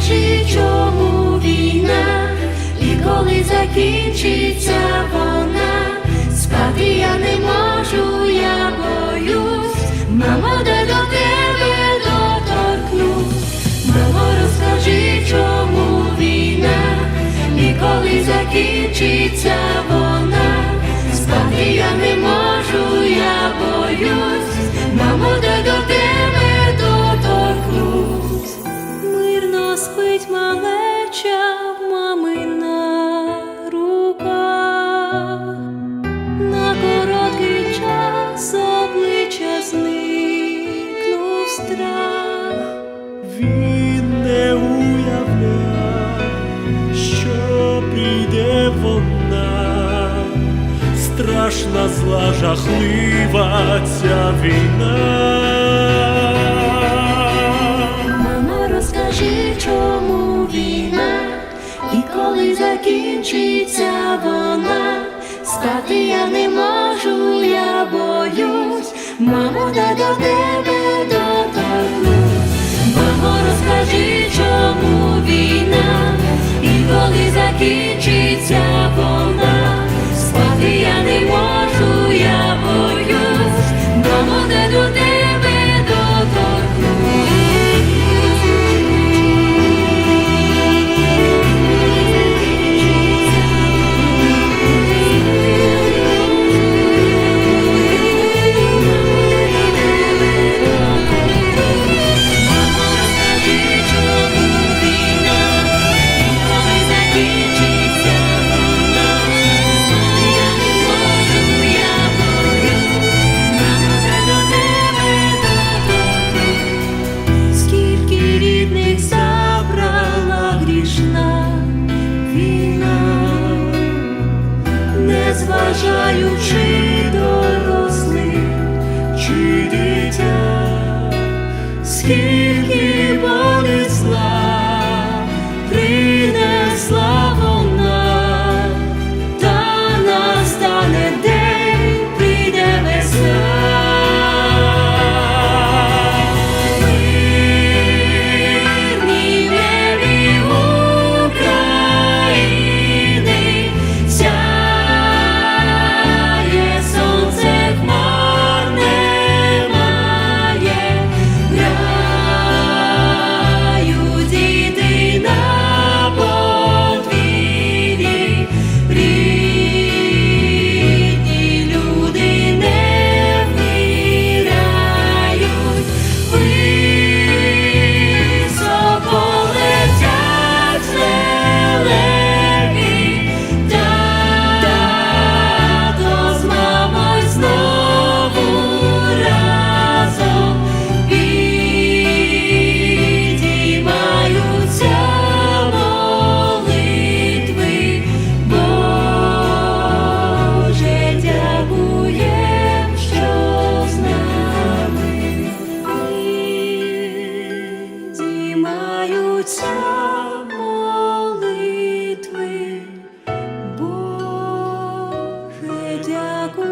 розкажи, чому війна, і коли закінчиться вона, спати я не можу, я боюсь, мамо, де до тебе доторкнусь, мамо, розкажи, чому війна, і коли закінчиться вона, Він не уявляв, що прийде вона, страшна, зла, жахлива ця війна. Мама, розкажи, чому війна, і коли закінчиться вона, спати я не можу, я боюсь, мамо, де мамо, де Отця молитви, Боже, дякую.